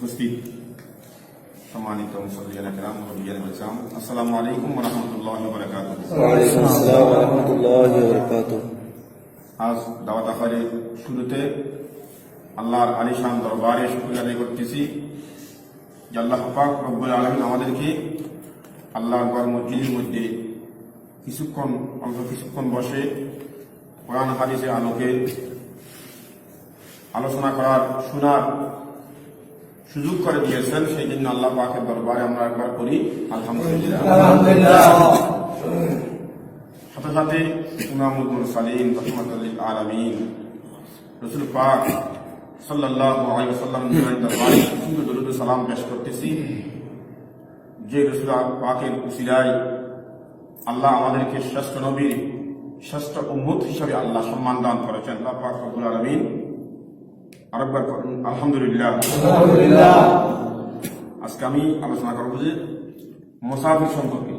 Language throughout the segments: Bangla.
উপস্থিত সম্মানিত মুসলিয়ানা কেরাম আসসালামু আলাইকুম রহমতুল্লাহ বরকাত আজ দাওয়াত আফারের শুরুতে আল্লাহর আলিশান দরবারে শুক্রিয়া আদায় করতেছি যে আল্লাহ পাক রব্বুল আলমিন আমাদেরকে আল্লাহর গড় মসজিদের মধ্যে কিছুক্ষণ অল্প কিছুক্ষণ বসে কোরআন হাদিসের আলোকে আলোচনা করার শোনার সুযোগ করে দিয়েছেন সেই জন্য আল্লাহ পাকের দরবারে আমরা একবার করি। আলহামদুলিল্লাহ। সাথে সাথে ইমামুল মুরসালিন রহমতুল্লিল আলমিন রসুল পাক সাল্লাল্লাহু আলাইহি ওয়াসাল্লাম দরবারে সুন্দর দরুদ সালাম পেশ করতেছি। যে রসুল পাকের উসিলায় আল্লাহ আমাদেরকে শ্রেষ্ঠ নবীর শ্রেষ্ঠ উম্মত হিসাবে আল্লাহ সম্মান দান করেছেন। আল্লাহ পাক রব্বুল আলামিন আরেকবার করুন আলহামদুলিল্লাহ। আজকে আমি আলোচনা করব যে মোসাফির সম্পর্কে।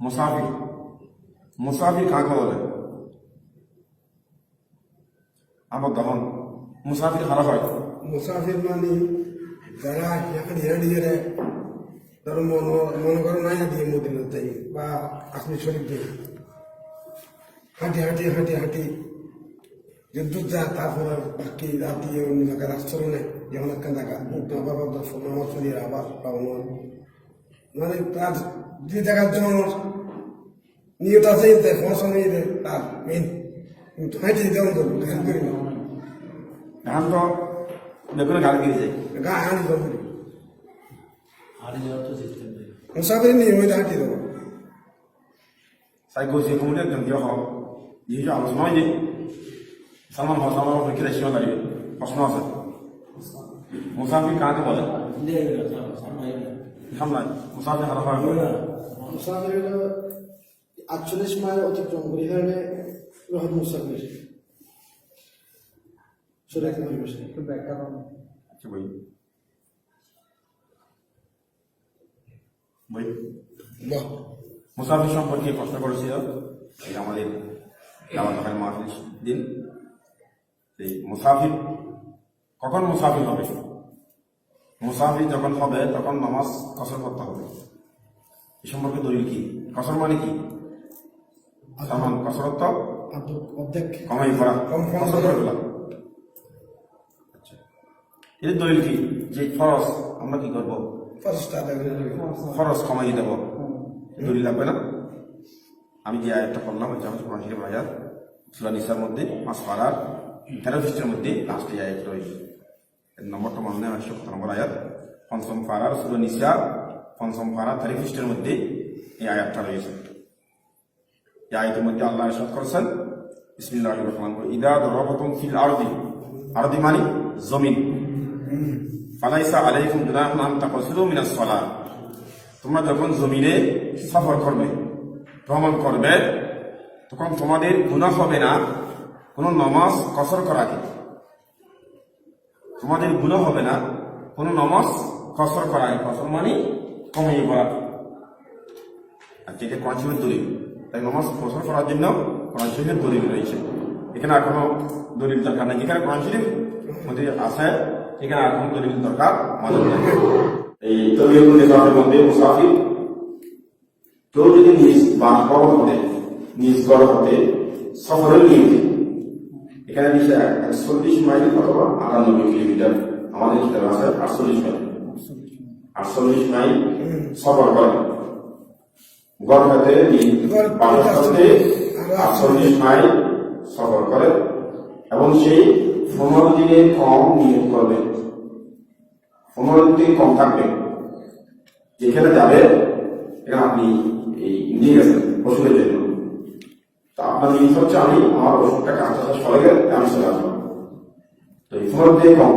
মুসাফির। মুসাফির কাকে বলে? আমার তখন মুসাফির খারাপ হয়? মুসাফির মানে যারা এখানে হেঁটে হেঁটে ধরো মন- করো নয়া দিয়ে মদিনা তাই বা কাশ্মীর শরীফ দিয়ে হাঁটি হাঁটি হাঁটি হাঁটি। যুদ্ধ যা তারপর বাকি রাতি অন্য জায়গায় রাস্তা নেই যেমন একটা জায়গা আবার নামাজ পড়িয়ে আবার পাওয়ানো মানে তার যে জায়গার জন্য নিয়ত আছে সমস্যা নেই তার মেন কিন্তু হাঁটি যেমন করব করি না এখন তো দেখুন গাড়ি দিয়ে যায় গা হাঁটি যাব মুসাফির নিয়ে ওই হাঁটি দেবো। সাই গোসি কমিটি একজন দিয়ে এই যে আলোচনা হয় যে সালমান হক কিরা সীমা দাঁড়িয়ে প্রশ্ন আছে মুসাফির কাকে বলে সামলাই মুসাফির হয় মুসাফির হলো আটচল্লিশ মাইল অতিক্রম করি এখানে রহদ মুসাফির সুরেখ পরিবেশে আচ্ছা বই বই বাহ মুসাফির সম্পর্কে প্রশ্ন করেছিল আমাদের দাওয়াত মাহফিল দিন এই মুসাফির কখন মুসাফির হবে? মুসাফির যখন হবে তখন নামাজ কসর করতে হবে। এ সম্পর্কে দলিল কি? কসর মানে কি? সামান কসরত অর্ধেক কমাই করা কম কসর করে ফেলা। আচ্ছা। এর দলিল কি? যে ফরজ আমরা কি করব? খরচ কমাই দেব। দলিল লাগবে না? আমি যে আয়াতটা পড়লাম হচ্ছে আমার কোরআন শরীফ আয়াত, সুরা নিসার মধ্যে, পাঁচ পাড়ার তেরো পৃষ্ঠের মধ্যে লাস্টে আয়াত রয়েছে। নম্বরটা মনে নেই একশো কত নম্বর আয়াত। পঞ্চম পাড়ার সুরা নিসা পঞ্চম পাড়া তেরো পৃষ্ঠের মধ্যে এই আয়াতটা রয়েছে। এই আয়াতের মধ্যে আল্লাহ ইরশাদ করেছেন, বিসমিল্লাহির রহমানির রহিম, ইদা দরাবাতুম ফিল আরদি আরদি মানে জমিন। ফালাইসা আলাইকুম জুনাহুন আন তাকসুরু মিনাস সালাত তোমরা যখন জমিনে সফর করবে ভ্রমণ করবে, তখন তোমাদের গুনাহ হবে না। কোনো নমাজ কসর করাকে তোমাদের গুনাহ হবে না। কোনো নমাজ কসর করাকে কসর মানে কমিয়ে করা আর যেটা কোরআন দলিল। তাই নমাজ কসর করার জন্য কোরআন শরীফের দলিল রয়েছে। এখানে আর কোনো দলিল দরকার নেই। যেখানে কোরআন মধ্যে আছে। এখানে আর কোনো দলিল দরকার নেই। এই মধ্যে মুসাফির কেউ যদি নিজ বাসভবন হতে নিজ গড় হতে সফরের নিয়তে এখানে নিচে একচল্লিশ মাইল অথবা আটানব্বই কিলোমিটার। আমাদের কিতাব আছে আটচল্লিশ মাইল। আটচল্লিশ মাইল সফর করে। গড় বাসা হতে আটচল্লিশ মাইল সফর করে এবং সেই পনেরো দিনে কম নিয়োগ করবে। পনেরো দিন কম থাকবে। যেখানে যাবে, এখানে আপনি এই গেছেন ওষুধের জন্য তা আপনার জিনিস হচ্ছে আমি আমার ওষুধটা কাজ শেষ করে গেলে আমি চলে আসব তো এই পনেরো দিন কম।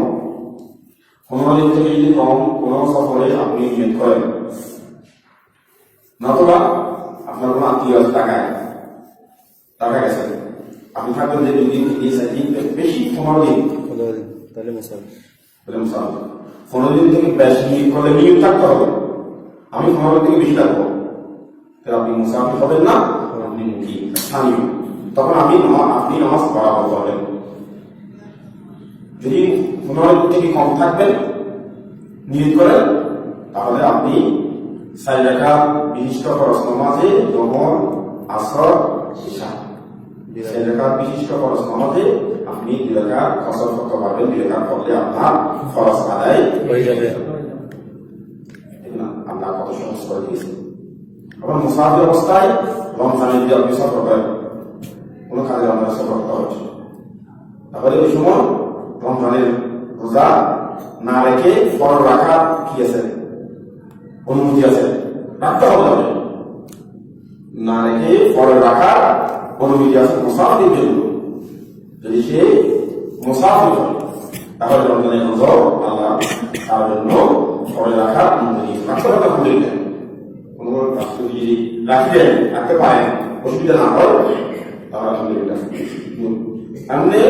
পনেরো দিন থেকে যদি কম কোনো সফরে আপনি নিয়োগ করেন। নতুবা আপনার কোনো আত্মীয় আছে টাকায় টাকা গেছে। আপনি থাকবেন যে দুই দিন চার দিন বেশি পনেরো দিন। পনেরো দিন তাহলে মুসাফির পনেরো দিন থেকে বেশি করলে নিয়োগ থাকতে হবে। আমি পনেরো থেকে বেশি থাকব। তাহলে আপনি হবেন না আপনি মুখী স্থানীয়। তখন আপনি আপনি নামাজ পড়া হতে হবেন যদি পনেরো থেকে কম থাকবেন নিয়োগ করেন, তাহলে আপনি চার রেখা বিশিষ্ট খরচ নামাজে জমর আসর ঈশা চার রেখা বিশিষ্ট খরচ নামাজে আপনি দুই রেখা ফসল করতে দুই রেখা করলে আপনার খরচ আদায় হয়ে যাবে না আল্লাহ কত সহজ করে দিয়েছে আবার মুসাফির অবস্থায় রমজানে যদি আপনি সফর করেন? কোনো কাজে আমরা সফর করতে হচ্ছে তাহলে ওই সময় রমজানের রোজা না রেখে ফল রাখার কি আছে? অনুমতি আছে? রাখতে হবে তবে। না রেখে ফল রাখার অনুমতি আছে মুসাফির জন্য। যদি সে মুসাফির হয়, তাহলে রমজানের রোজা আল্লাহ তার জন্য ফল রাখার অনুমতি রাখতে হবে কোনো রাষ্ট্র যদি রাখবেন, রাখতে পারেন, অসুবিধা না হয়। তাহলে আলহামদুলিল্লাহ এমনি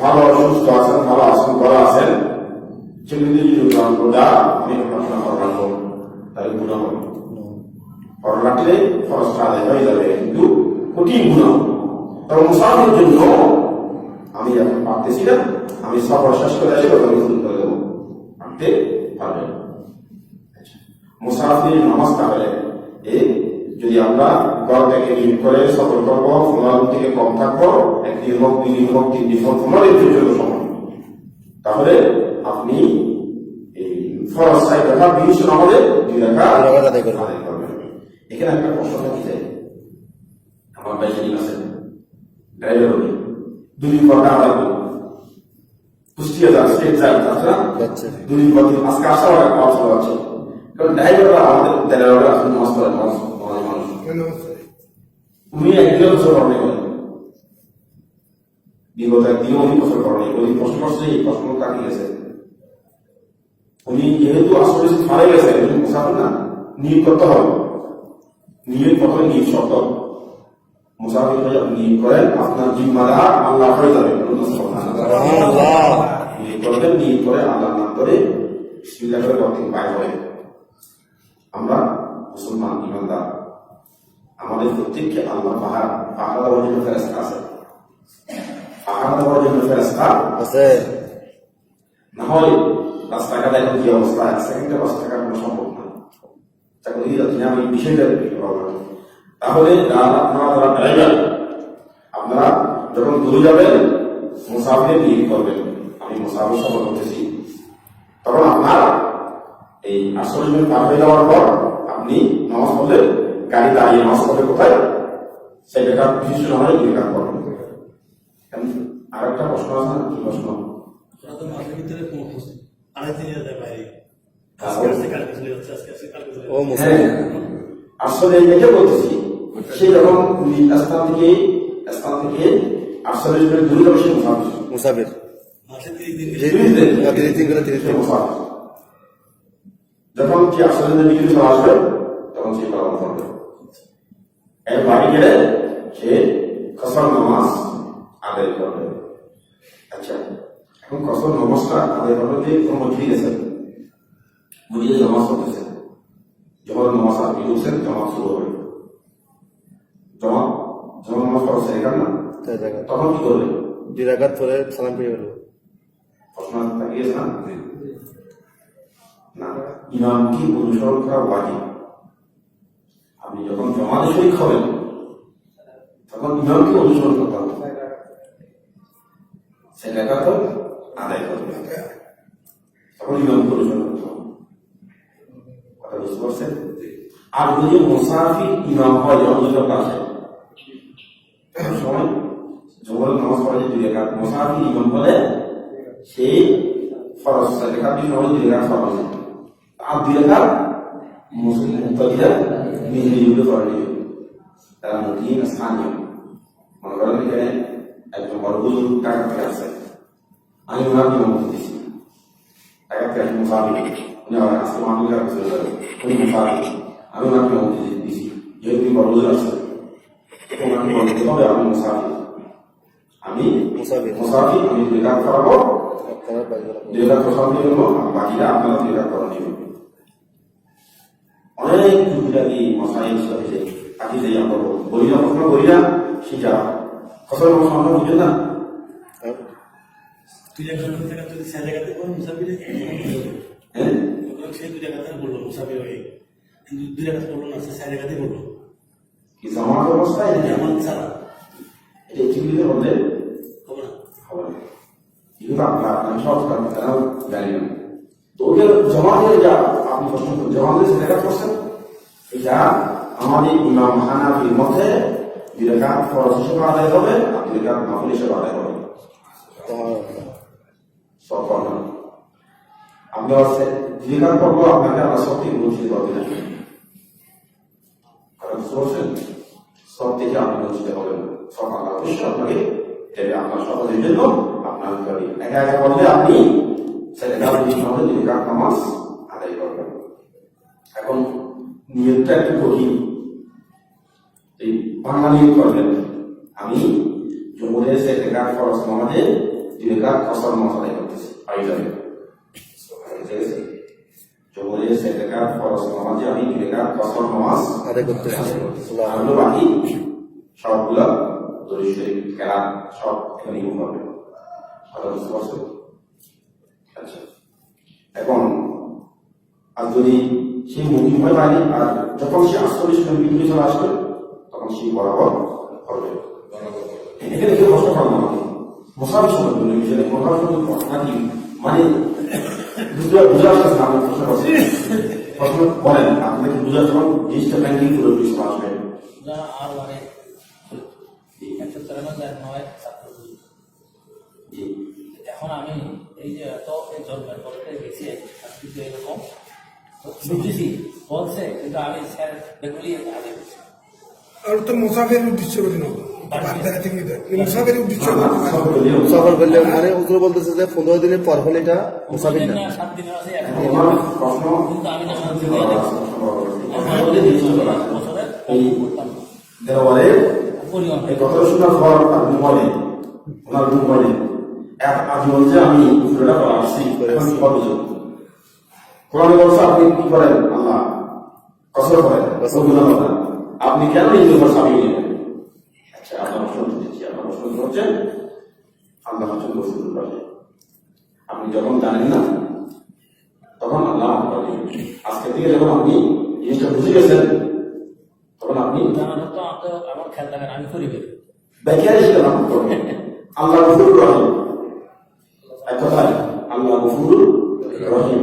ভালো, সুস্থ আছেন, ভালো আছেন ভালো আছেন। সেগুলি যদি রোজা আমি পড়াশোনা করে রাখব তাহলে গুণা হবে। ফল রাখলে খরচটা আদায় হয়ে যাবে, কিন্তু কঠিন গুণা তবে মুসাফির জন্য আমি এখন পারতেছি না। আমি সফর শেষ করে আসি ওখানে শুরু করে দেবো পারতে পারবেন। মুসাফির নামাজ তাহলে এই যদি আমরা ঘর থেকে নিয়োগ করে সফর করব পনেরো থেকে কম থাকব একদিন হোক দুই দিন হোক তিন দিন হোক পনেরো পর্যন্ত সময় তাহলে আপনি এই ফরজ সাইড রাখা বিশ নামাজে দুই রাকাত আদায় করবেন। এখানে একটা প্রশ্ন থাকি যায় আমার যিনি আছেন ড্রাইভার দুই পর আদায় করব কুষ্টিয়া যাচ্ছে যাচ্ছে। দুই আজকে আসা হয় কাজ চলে কারণ ড্রাইভাররা আমাদের ড্রাইভাররা আসলে নামাজ পড়ে মানুষ। হচ্ছে? উনি একদিনও বছর করেনি করেন বিগত একদিনও উনি বছর করেনি উনি প্রশ্ন করছে এই প্রশ্ন কাটি গেছে উনি যেহেতু আসলে মারা গেছে উনি মুসাফির না নিয়োগ করতে হবে। নিয়োগ প্রথমে নিয়োগ শর্ত। মুসাফির হয়ে আপনি নিয়োগ করেন আপনার জিম্মাদার আল্লাহ হয়ে যাবে। নিয়োগ করবেন নিয়োগ করে আল্লাহ নাম করে বিসমিল্লাহ করে বাইর হয় আমরা মুসলমান ইমানদার। আমাদের প্রত্যেককে আল্লাহ পাহাড় পাহাড় দেওয়ার জন্য ফেরেস্তা আছে। পাহাড় দেওয়ার জন্য ফেরেস্তা আছে। না হয় রাস্তাঘাটে এখন কি অবস্থা? এক সেকেন্ডে রাস্তা কাটানো সম্ভব না। তাকে বুঝে যাচ্ছি না আমি বিষয়টা তাহলে আপনারা যারা ড্রাইভার আপনারা যখন দূরে যাবেন মুসাফির নিয়ে করবেন? আমি মুসাফির সফর করতেছি তখন আপনার এই আটচল্লিশ মিনিট পার হয়ে যাওয়ার পর আপনি নামাজ পড়লে গাড়ি দাঁড়িয়ে নামাজ পড়বে কোথায়? সেই বেকার বিশিষ্ট সময় দুই কাজ করবেন। আর একটা প্রশ্ন আছে না? কি প্রশ্ন? হাজার বাইরে। হ্যাঁ, আসলে বলতেছি সে যখন স্থান থেকে স্থান থেকে আটচল্লিশ দূরে যাবে সে মুসাফির। মুসাফির। তিরিশ দিন তিরিশ করে তিরিশ দিন মুসাফির। যখন কি দিনের ডিগ্রি চলে আসবে তখন সে পালন করবে এর বাড়ি গেলে সে কসর নামাজ আদায় করবে। আচ্ছা এখন কসর নামাজটা আদায় করবে যে কোনো মধ্যেই গেছে? বুঝিয়ে নামাজ পড়তেছে। যখন নামাজ আপনি ঢুকছেন জমা শুরু হবে। জমা যখন নামাজ পড়ছে এখানে না? তখন কি করবে? দুই রাকাত পরে সালাম পেয়ে গেল। প্রশ্ন তাকিয়েছে না? না। ইমামকে অনুসরণ করা ওয়াজিব। আপনি যখন জমাতে শরীর হবেন, তখন ইমামকে অনুসরণ করতে হবে। সে লেখা তো আদায় করবে তখন ইমামকে অনুসরণ করতে হবে। কথা বুঝতে পারছেন? আর যদি মুসাফির ইমাম হয় যখন অনেক সময় জবর নামাজ রেখাত মুসাফির ইমাম বলে সেই ফরজ রেখা দুই সময় দুই রেখা ফরজ রেখা মুসলিম মুক্তাদিরা নিজে নিজে তারা মুসলিম স্থানীয় মনে করেন এখানে একজন বড় বুজুর্গ টাকা থেকে আসছে। আমি ওনার ইমাম দিচ্ছি টাকা থেকে আসে মুসাফির উনি আবার আজকে মাহমুদ কাছে উনি মুসাফির আমি ওনাকে ইমাম দিচ্ছি যেহেতু বড় বুজুর্গ আছে ওনাকে বলতে হবে আমি মুসাফির আমি। মুসাফির আমি দুই রাত করাবো। দুই নিয়ে আর বাকিটা আপনারা দুই রাত করা নেবেন অনেক টুকিটাকি মশাই সাথে আকি যাই আমরা বলি না প্রশ্ন করি না সেটা ফসল মশা আমরা বুঝে না। দুই জায়গা যদি চার জায়গাতে করো মুসাফিরে হ্যাঁ সেই দুই জায়গাতে বলল মুসাফির হয়ে। কিন্তু দুই জায়গাতে বলল না সে চার জায়গাতে বলল। কি জামাত অবস্থায় আমার ছাড়া। এটা চিকিৎসা হবে না। হবে না। কিন্তু আপনার আপনার সব জানি না। তো ওদের জমাতে যা। আপনি করুন। জমাতে সেটা করছেন এটা আমাদের ইমাম হানাফির মতে দুই ফরজ হিসেবে আদায় হবে, আর দুই রেখা নফল হিসেবে আদায় হবে। আপনাকে আমরা বঞ্চিত না। কারণ শুনছেন সব থেকে আপনি আল্লাহ অবশ্যই আপনাকে দেবে। আপনার সকলের আপনার একা একা করলে আপনি আপনি হবে এখন নিয়তটা একটু কঠিন এই বাংলা নিয়োগ করবেন। আমি জমুরের সে রেখা খরচ দুই রেখা কসর মশালাই করতেছি রেখা খরচ আমি আদায় করতেছি। বাকি। সবগুলা খেলা সব এখানে হবে। কথা বুঝতে পারছ? আচ্ছা। এখন আর যদি সে মুখী হয়ে আর যখন সে জন বিক্রি চলে আসবে তখন সে বরাবর করবে এখানে কেউ আমাকে বিষয়ে মানে বুঝতে বুঝে আসতেছে না প্রশ্ন বলেন আপনাকে ব্যাংকিং করে আসবে। আর মানে একশো তেরানব্বই নয় এখন আমি এই যে এত এই পরে গেছি এরকম বুঝেছি বলছে কিন্তু আমি স্যার এগুলি আগে আর তো মুসাফের উদ্দেশ্য করে থেকে মুসাফের করলে মানে উজুর বলতেছে যে পনেরো দিনের পর হলে এটা মুসাফির না। না আমি এই কথা শোনার পর আপনি বলেন ওনার রূপ বলেন। আপনি বলছে আমি পুরোটা আসছি এখন কি কোরআনে বলছে আপনি কি করেন? আল্লাহ কসর করেন। আপনি কেন এই জন্য স্বামী নেবেন আচ্ছা আপনার প্রশ্ন দিচ্ছি আপনার প্রশ্ন হচ্ছেন আল্লাহ হচ্ছেন রসুল পাশে আপনি যখন জানেন না তখন আল্লাহ আজকে থেকে যখন আপনি জিনিসটা বুঝে গেছেন তখন আপনি আমার খেয়াল থাকেন আমি করি ব্যাখ্যা হিসেবে আল্লাহ গফুর রহিম। এক কথায় আল্লাহ গফুর রহিম।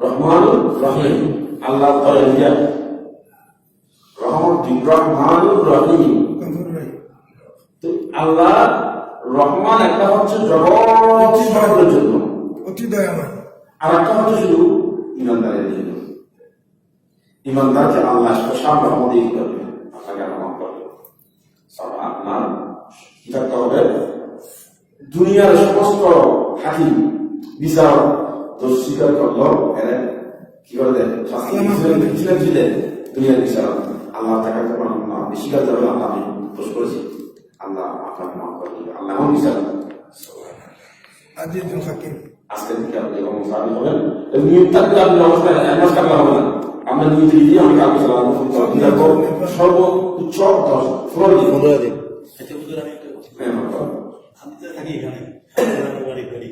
রহমান রহিম আল্লাহ তরিয়া রহমান রহমান রহিম। আল্লাহ রহমান একটা হচ্ছে সমাজের জন্য। অতি দয়াময়। আর একটা হচ্ছে শুধু ইমানদারের জন্য। ইমানদারকে আল্লাহ স্পেশাল রহমত দিয়ে করবে আপনাকে রহমত করবে। আপনার কি থাকতে হবে। দুনিয়ার সমস্ত হাকিম বিচার দোষ স্বীকার করল এরা কি করে দেন? শাস্তি দিয়েছিলেন, দিয়েছিলেন দিলেন? দুনিয়ার বিচার আল্লাহ তাকে তখন আপনি স্বীকার করবেন আল্লাহ আমি দোষ করেছি। আল্লাহ আপনাকে মাফ করে দিবে। আল্লাহ এমন বিচার আজিজুল হাকিম। আজকে থেকে আপনি যখন মুসাফির হবেন নিয়ত থাকলে আপনি অবস্থায় এক কাটলে হবে না। আপনার নিয়ত দিয়ে আমি কালকে চালাবো দেখো সর্বোচ্চ দশ পনেরো দিন। পনেরো দিন। আচ্ছা আমি কথা হ্যাঁ। আমি তো থাকি এখানে। বাড়ি আমি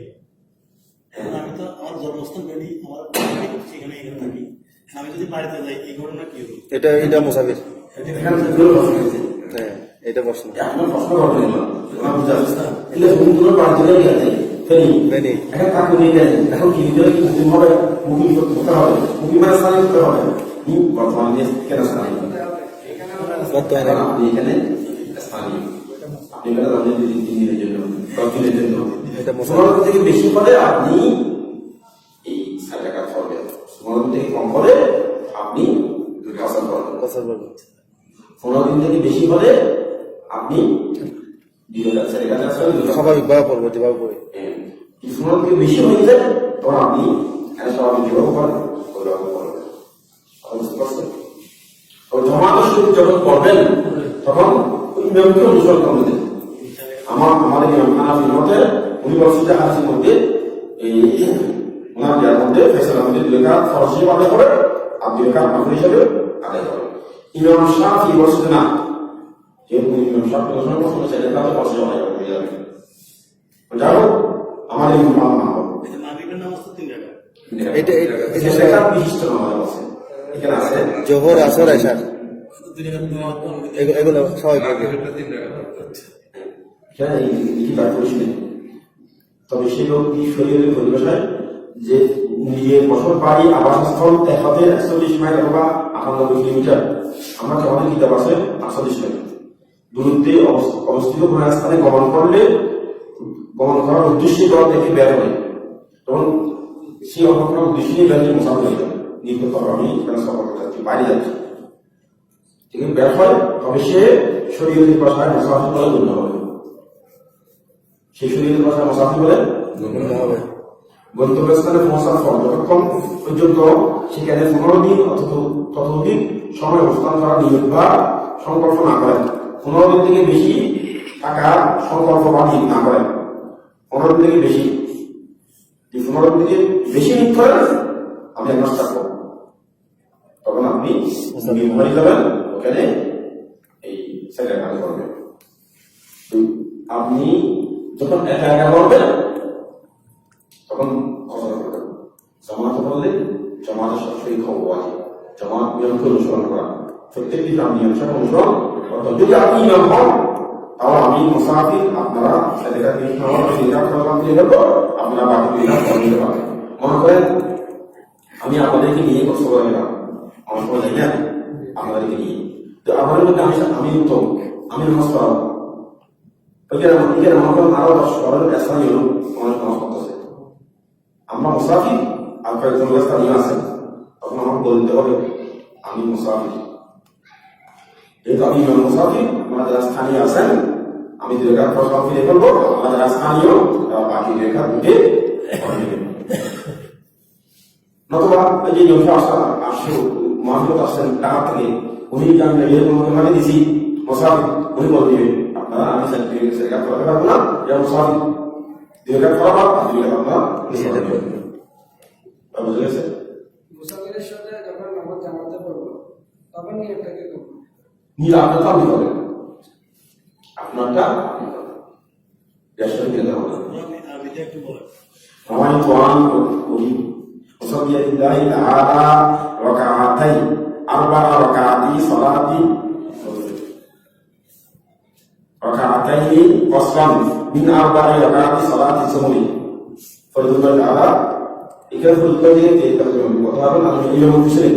আমার জন্মস্থান বাড়ি আমার বাড়ি এখানে এখানে থাকি আমি যদি বাড়িতে যাই এই ঘটনা কি হবে? এটা এটা মুসাফির। হ্যাঁ এটা প্রশ্ন। আপনার প্রশ্ন করবেন না। ওনার বুঝতে পারছেন সমুদ্র পার দিলে গেছে ফেনি। ফেনী। এখন তাকে নিয়ে গেছেন এখন কি ভিতরে কি মুকিম হবে? মুকিম করতে হবে? মুকিম মানে স্থানীয় করতে হবে? বর্তমানে দেশ কেন স্থানীয়? বর্তমানে। আপনি এখানে স্থানীয়। আপনি এখানে যাবেন দুই দিনের জন্য দশ জন্য। এটা মোসাফির। থেকে বেশি হলে আপনি এই ষাট টাকা করবেন পনেরো দিন থেকে কম হলে আপনি দুই বছর বলব পনেরো দিন থেকে বেশি হলে আপনি পনেরো বেশি হয়ে গেলে তখন আপনি স্বাভাবিক করবেন যখন করবেন তখন ইমামকে অনুসরণ করবেন। আমার আমাদের ইমাম মতে উনি বলছেন যে হাসির মধ্যে এই ওনার মধ্যে ফেসলার মধ্যে দুই আদায় করে আর দুই আদায় করে ইমাম শাফি বলছেন না? যেহেতু ইমাম শাফি বলছেন বলছেন যে রেখা তো ফরজ হিসেবে আদায় যাবে যাই হোক এটা- এটা- বিশিষ্ট নামাজ আছে। এখানে আছে? জোহর আসর এগুলো সবাই এখানে এই লিখিত করিস নেই তবে সেই লোকটি শরীরের পরিভাষায় যে নিজের বছর বাড়ি আবাসস্থল দেখাতে একচল্লিশ মাইল অথবা আটানব্বই কিলোমিটার আমরা আমাদের কিতাব আছে, আটচল্লিশ মাইল দূরত্বে অবস- অবস্থিত কোনো স্থানে গমন করলে, গমন করার উদ্দেশ্যে দল থেকে বের হয়। তখন সেই গমন করার উদ্দেশ্যে নিয়ে বের হয়ে মোসাফির হয়ে যাবে নির্গত হবে আমি এখানে সফর করতে বাইরে যাচ্ছি। আছে বের হয়, তবে সে শরীরের ভাষায় মোসাফির বলে গণ্য হবে। সেই শরীরের ভাষায় মোসাফির বলে গণ্য হবে। গন্তব্যস্থানে পৌঁছার পর যতক্ষণ পর্যন্ত সেখানে পনেরো দিন অথবা ততোধিক সময় অবস্থান করা নিয়োগ বা সংকল্প না করেন পনেরো দিন থেকে বেশি টাকা সংকল্প বা নিয়োগ না করেন পনেরো দিন থেকে বেশি। পনেরো দিন থেকে বেশি নিয়োগ করেন আপনি এক মাস থাকব তখন আপনি হয়ে যাবেন ওখানে এই সেখানে কাজ করবেন। তো আপনি যখন একা একা করবেন তখন কথা বলবেন জামাত বললে জামাতের শরীর হওয়া আছে। জামাত নিয়মকে অনুসরণ করা। প্রত্যেকটি নাম নিয়ম সাথে অনুসরণ হবে। যদি আপনি ইমাম হন তাহলে আমি মুসাফির, আপনারা সেদিকে তিন নম্বর সিদ্ধান্ত প্রদান দিয়ে দেবো আপনারা বাকি করে দিতে পারেন মনে করেন, আমি আপনাদেরকে নিয়ে কষ্ট করে গেলাম আমার সময় না আপনাদেরকে নিয়ে। তো আমাদের মধ্যে আমি আমি উত্তম। আমি মনে করেন আরও দশ, বারো অনেক নামাজ পড়তেছে মুসাফির আর কয়েকজন স্থানীয় আছেন তখন আমাকে বলতে হবে, আমি মুসাফির যেহেতু আমি মুসাফির আমরা যারা স্থানীয় আছেন, আমি দুই রেখা প্রশ্ন ফিরে করব আমরা যারা স্থানীয় বাকি রেখা দুটে। নতুবা যে নিয়মটা আসা আসছেন টাকা থেকে উনি জানলে এরকম মানে দিছি, মুসাফির, উনি বলে দিবেন আপনারা আমি করাতে পারব না এটা দুই রেখা করা আর দুই রেখা আপনারা নিয়ে। বুঝে গেছে মুসাফিরের সাথে যখন নামাজ জামাতে পড়বো তখন নিয়মটাকে করবো নিলে আপনারটা আপনি করেন আপনারটা আপনি করেন দেড়শো দিতে হবে আপনি আরবিতে একটু বলেন رأيت أن أريد أصلي لله تعالى ركعتين أربع ركعات صلاة ركعتين قصرا من أربع ركعات صلاة الظهر فرض الله تعالى এখানে উত্তর দিয়ে যে কথা হবে না। ইমাম হুসেন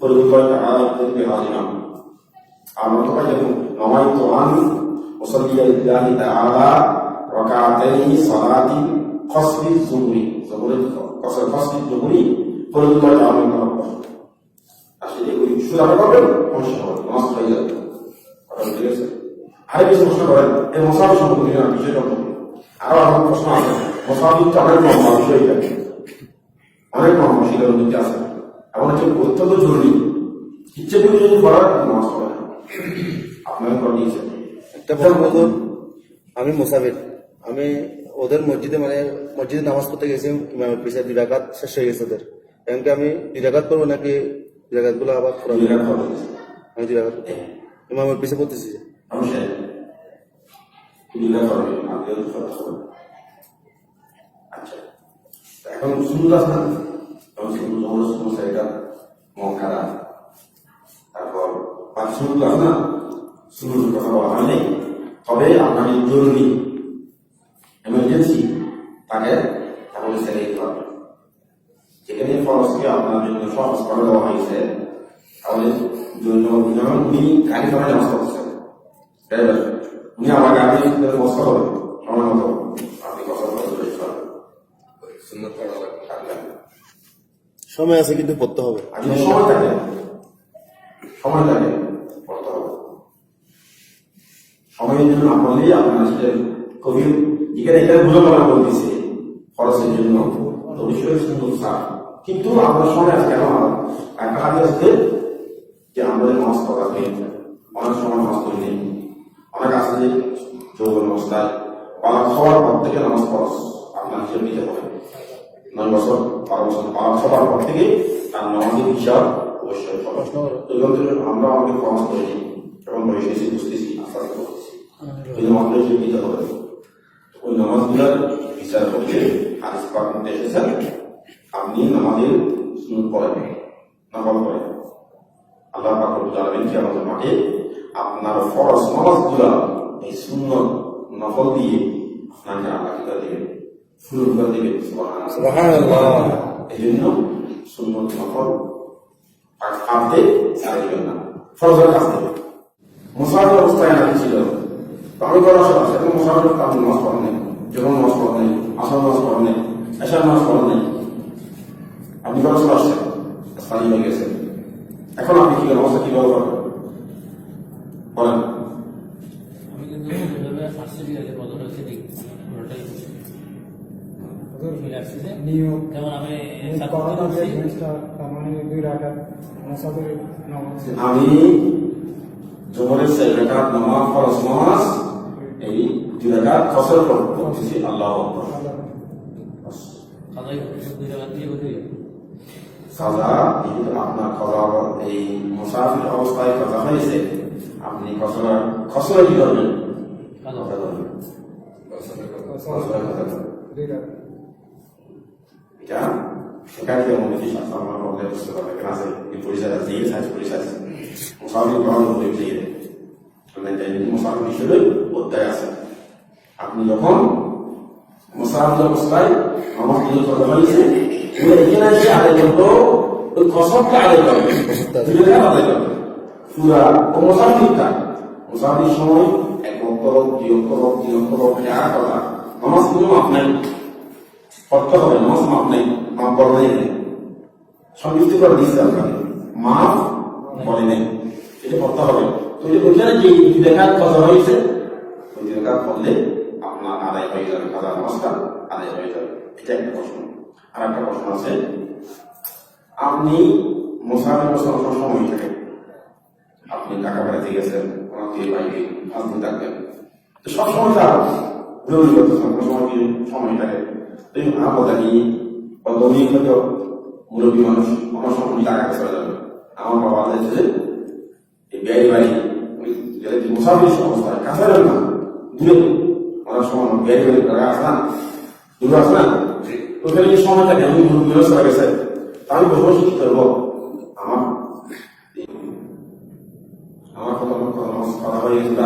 পরিকল্পনা আর তুমি হাজিরাম আমার তো পাই নমাই তো আমি মুসল্লিয়া ইল্লাহি তাআলা রাকাতাই সালাতি কসবি যুহরি যুহরি কসর কসবি যুহরি আমি করব আসলে এগুলি শুধু করবেন, সমস্যা হবে নামাজ হয়ে যাবে। ঠিক আছে আরে বেশি প্রশ্ন করেন, এই মোসাফ সম্পর্কে বিষয় আরও আমার প্রশ্ন আছে। মোসাফ কিন্তু অনেক বিষয় থাকে অনেক মধ্যে আছে। হচ্ছে অত্যন্ত জরুরি। ইচ্ছে করে যদি নামাজ পড়ে আপনাকে করে তো আমি মুসাফির। আমি ওদের মসজিদে মানে মসজিদে নামাজ পড়তে গেছি ইমামের পিছিয়ে দুই রাকাত শেষ হয়ে গেছে ওদের। এমনকি আমি দুই রাকাত করব নাকি দুই রাকাতগুলো আবার। আমি দুই রাকাত ইমামের পিছিয়ে পড়তেছি আচ্ছা। এখন সুন্দর আছে না এখন সুন্দর জমল সমস্যা এটা মহারা তারপর পাঁচ সুন্দর না সুন্দর কথা বলা হয় নাই তবে আপনার এই জরুরি এমার্জেন্সি তাকে তাহলে ছেড়ে দিতে হবে যেখানে ফরসকে আপনার জন্য সহজ করে দেওয়া হয়েছে তাহলে যেমন উনি গাড়ি চালানো পড়তেছেন ড্রাইভার উনি আমার গাড়ি বসতে হবে সময় মতো আপনি সময় আছে কিন্তু পড়তে হবে। সময় থাকে সময় থাকে পড়তে হবে। সময়ের জন্য না পড়লেই আপনার আসলে কবি এখানে এখানে বুঝে বলা বলতেছে খরচের জন্য। সুন্দর সার কিন্তু আপনার সময় আছে কেন? একটা আসতে যে আমাদের মাছ করা হয়ে। অনেক সময় মাছ করি নেই। অনেক আছে যে যৌবন অবস্থায় পালা খাওয়ার পর থেকে নামাজ খরচ আপনার হিসেবে নিতে নয় বছর বারো বছর পর থেকে তার নামাজের হিসাব অবশ্যই খরচ এরকম থেকে আমরা অনেক খরচ করি এখন বয়সে এসে বুঝতেছি আস্তে আস্তে করতেছি ওই নামাজটা হিসেবে নিতে হবে ওই নামাজগুলোর বিচার করতে হাদিস পাক মধ্যে এসেছেন। আপনি নামাজের নকল করেন আল্লাহ পাক কিয়ামতের মাঠে আপনার ফরজ নামাজগুলো এই সুন্নত নকল দিয়ে আপনাকে আল্লাহ দিবেন। ফুল করে দিবেন সুবহানাল্লাহ। সুবহানাল্লাহ। এই জন্য সুন্নত নকল কাঁদতে ছাড়া না। ফরজের কাজ অবস্থায় নাকি ছিল। সব নামাজ পড়েন নেই যখন নামাজ নেই আসার নেই এসার পড়েন নেই। আপনি বলা সব আসছেন স্থানীয় হয়ে গেছেন। এখন আপনি কি অবস্থা কীভাবে করবেন বলেন। দুই রাখার মশাদের নামাজ আমি জোহরের চার রাকাত নামাজ ফরজ নামাজ এই দুই রাকাত ফসল করতেছি আল্লাহ। সাজা যেহেতু আপনার কজা এই মুসাফির অবস্থায় কজা হয়েছে আপনি খসড়া খসড়া কি করবেন। কজা করবেন সেখান থেকে মনে হচ্ছে শাস্ত্র আমরা বললে বুঝতে পারবে কেন আছে এই পরিচয় আছে এই সাইজ পরিচয় আছে মুসাফির গ্রহণ করে দিয়ে মানে তাই মুসাফির হিসেবে অধ্যায় আছে আপনি যখন মুসাফির অবস্থায় আমার পুজো করা হয়েছে এখানে এসে আদায় করতো ওই কসবটা আদায় করবে আদায় করবে পুরা ও মুসাফিরটা মুসাফির সময় এক অক্ষর দুই অক্ষর তিন অক্ষর চার কথা নামাজ কোনো মাপ করতে হবে নামাজ মাপ নেই, মাপ বলা নেই। সন্তুষ্টি করে দিচ্ছে আপনাকে। মাপ বলে নেই। এটা করতে হবে। তো ওইখানে যে দেখার কথা হয়েছে, ওই দেখা করলে আপনার আদায় হয়ে যাবে কাজা নামাজটা আদায় হয়ে যাবে। এটা একটা প্রশ্ন। আর একটা প্রশ্ন আছে, আপনি মোসাফির বছর সময় থাকে। আপনি টাকা বেড়াতে গেছেন কোনো দিয়ে বাইরে দিন থাকবেন তো সব সময় তার জরুরি করতেছেন সময় থাকে। এই বা গভীর হয়তো মুরব্বী মানুষ আমার সময় টাকা চলে যাবে আমার বাবা দেখছে যে, এই ব্যয় বাড়ি মুসাফির অবস্থায় কাছে না। দূরে অনেক সময় ব্যয় বাড়ি টাকা আসে না দূরে আসে না। ওখানে এই সময় থাকে আমি মুরব্বী মানুষ হয়ে গেছে। আমি বসে বসে কি করব? আমার আমার কথা কথা হয়ে গেছে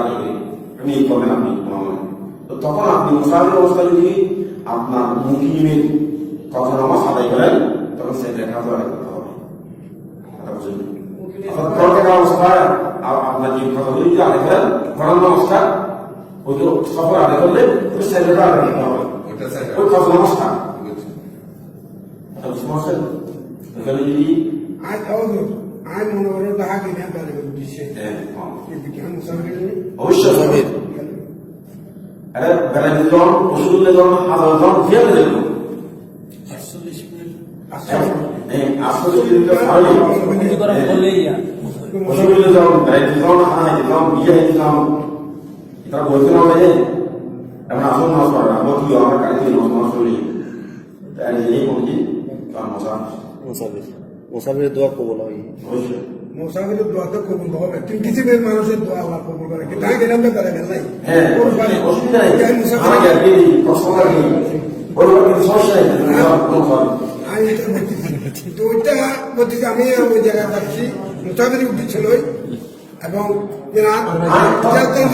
আমি করবেন আপনি হয়। তো তখন আপনি মুসাফির অবস্থায় যদি আপনার মুকিমের কথা নামাজ আদায় করেন তখন সে দেখা আদায় করতে হবে। থাকা অবস্থায় আপনার যে কথাগুলি যদি আদায় করেন করার নমস্কা ওই তো সফর আদায় করলে ওই সেটা আদায় করতে হবে। ওই কথা নমস্কার কথা এখানে যদি আজ আজ মনে করো তাহা কিনে তাহলে দিচ্ছে। বিজ্ঞান মুসাফির অবশ্যই। আরে বেড়াতে জন ওষুধ জন হাজার জন ফেলে দেবো আটচল্লিশ মিনিট এই আসলে যদি ভালো কিছু করার বললেই আর। ওষুধ জন বেড়াতে জন হানাইতে জন বিয়ে হইতে জন এটা বলতে না লাগে এমন আসল মাছ পাবে না। বলতে আমার কাছে মাছ মাছ করি। তাই এই বলছি মুসাফির মুসাফিরের দোয়া কবুল হয়। অবশ্যই। মুসাফিরের দোয়া তো কবুল হবে। কিন্তু কিছু বের মানুষের দোয়া আল্লাহ কবুল করে। কিন্তু আগে গেলাম তো নাই। হ্যাঁ নেই নেই। নেই। আমি এটা বলতেছি। তো ওইটা বলতেছি আমি ওই জায়গায় যাচ্ছি। মুসাফির উঠছিল এবং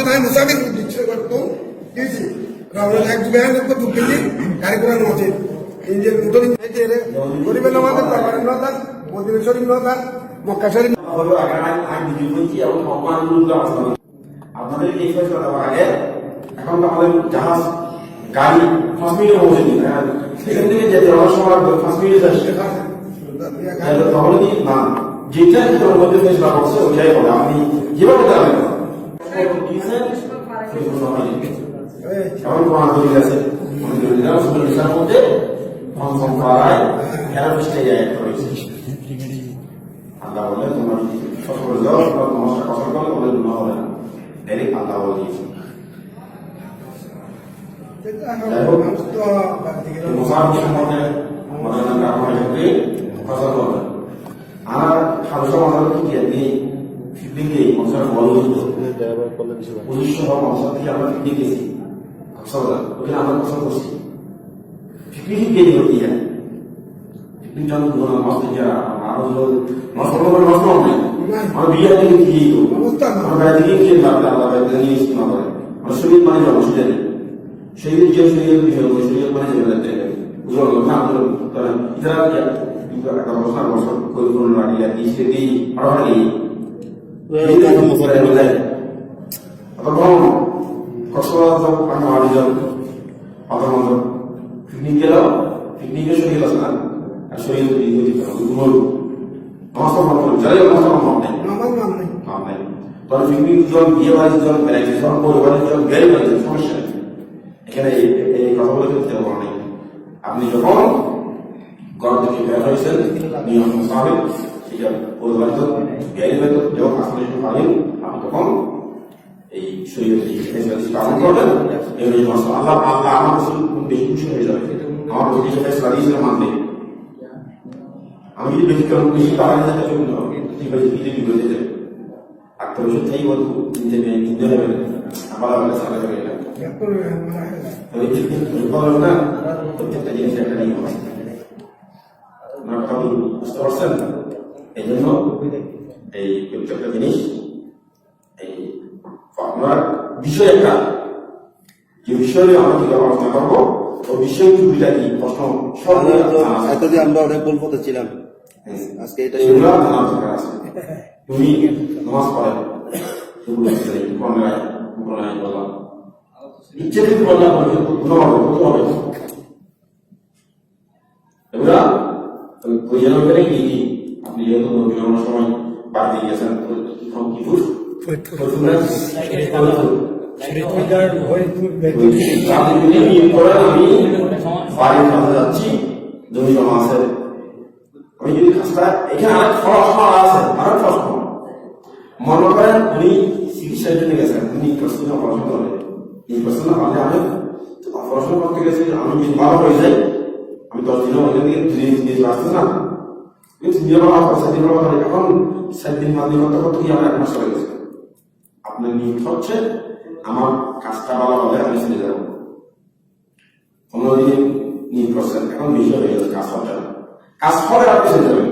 আমি মুসাফির উঠছিল করতাম আমরা এক গাড়ি করে নচে ইঞ্জিন মোটর গরিবের নামাজের তারপরে শরীফ নদান মক্কা শরীফ ভিডিও করছি এবং আসতে আপনাদের এই আগে এখন তো আমাদের জাহাজ, গাড়ি দিন হ্যাঁ সেখান থেকে যেতে অনেক সময় পাঁচ যাচ্ছে তাহলে কি? না। যেটা ওইটাই হবে। আপনি যেভাবে এখন আছে। মধ্যে। ফংশন করায় খেলা যায় রয়েছে আল্লাহ বলে, তোমরা সফল করে যাও বা নমস্কার কসর করলে তোমাদের গুণ হবে না। ডাইরেক্ট আল্লাহ বলে দিয়েছে। বল আমরা করতে আমার গাড়ি থেকে কি ভাবতে আল্লাহ নিয়ে ইস্তেমা করে আমার শরীর মানে যাব সেটা নেই শরীর যে শরীর বিষয় হবে শরীর মানে যাবে যাতে উজ্জ্বল না উজ্জ্বল তারা ইতারা একটা বছর বছর করে কোনো নারী আর কি সেটি আরও আগে তখন কক্সবাজার আমি মারি যাব অথবা পিকনিক গেল পিকনিকে শরীর আছে না আর শরীর ঘুমল নমস্কার মাত্র যাই নমস্কার মাত্র নেই আমার নাম নেই নাম নেই তখন জন বিয়ে বাড়িতে বেড়াইছে জন পরিবারের জন বেড়ে বাড়িছে সমস্যা এখানে এই কথাগুলো কিন্তু বলা নেই। আপনি যখন ঘর থেকে বের হয়েছেন নিয়ম মোতাবেক পাবেন এই বেশি আমি যদি বেশি কারণ বেশি বাড়াই যেতে ঠিক আছে প্রত্যেকটা জিনিস একটা নিয়ম আছে আপনার কথা বুঝতে পারছেন এই জন্য এই প্রত্যেকটা জিনিস এই আপনার বিষয় একটা যে বিষয় নিয়ে আমরা কীভাবে আলোচনা করব বিষয় দুইটা কি প্রশ্ন। এতদিন আমরা অনেক ছিলাম আজকে এটা শুরু এগুলো দরকার আছে। তুমি নামাজ পড়ে সেগুলো কোন রায় কোন রায় বললাম ইচ্ছে থেকে বললাম গুণ হবে এগুলা প্রয়োজন নাকি কি আপনি যেহেতু বিমানের সময় তখন কি ফুট আমি বাড়ির যাচ্ছি জমি জমা আছে। কাজটা এখানে আরেক প্রশ্ন আছে আরেক প্রশ্ন মনে করেন উনি চিকিৎসার জন্য গেছেন, উনি প্রশ্ন অপারেশন করে এই প্রশ্ন আমাদের আমি অপারেশন করতে গেছি, আমি যদি ভালো হয়ে যাই, আমি দশ দিনের মধ্যে দিয়ে দুই দিন দিয়ে আসতে না কিন্তু তিন দিন ভালো সাত দিন ভালো এখন সাত দিন, পাঁচ দিন করতে কি আমার এক মাস হয়ে গেছে? আপনার নিয়ম হচ্ছে, আমার কাজটা ভালো হলে আমি চলে যাব। পনেরো দিন নিয়োগ করছেন এখন বেশি হয়ে গেছে, কাজ হচ্ছে না কাজ করে আপনি চলে যাবেন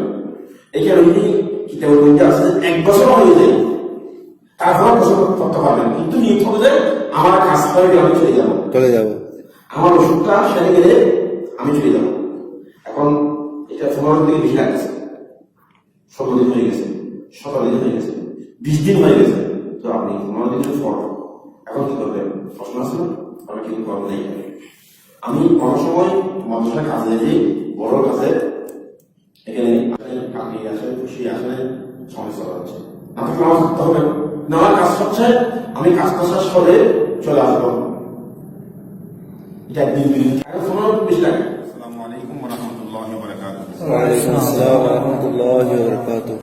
এখানে উনি কিতাবের মধ্যে আছে এক বছর হয়ে যায়। তারপর বছর করতে পারবেন কিন্তু যে আমার কাজ করে আমি চলে যাব। চলে যাব। আমার ওষুধটা সেরে গেলে আমি চলে যাব। এখন এটা পনেরো দিন থেকে বেশি লাগছে। ষোলো দিন হয়ে গেছে। সতেরো দিন হয়ে গেছে। বিশ দিন হয়ে গেছে। তো আপনি পনেরো দিনের পর এখন কি করবেন প্রশ্ন আছে না? আমি কিন্তু আমি অনেক সময় মানুষের কাজে যে বড় কাজে এখানে আপনি আসেন খুশি আসেন সমস্যা হচ্ছে আপনাকে হবে না আমার কাজ হচ্ছে আমি কাজটা শেষ করে চলে আসব। এটা দিন দিন। আগে পনেরো বিশ টাকা আসসালামু আলাইকুম রহমতুল্লাহ বারাকাতুহ। ওয়ালাইকুম আসসালাম রহমতুল্লাহ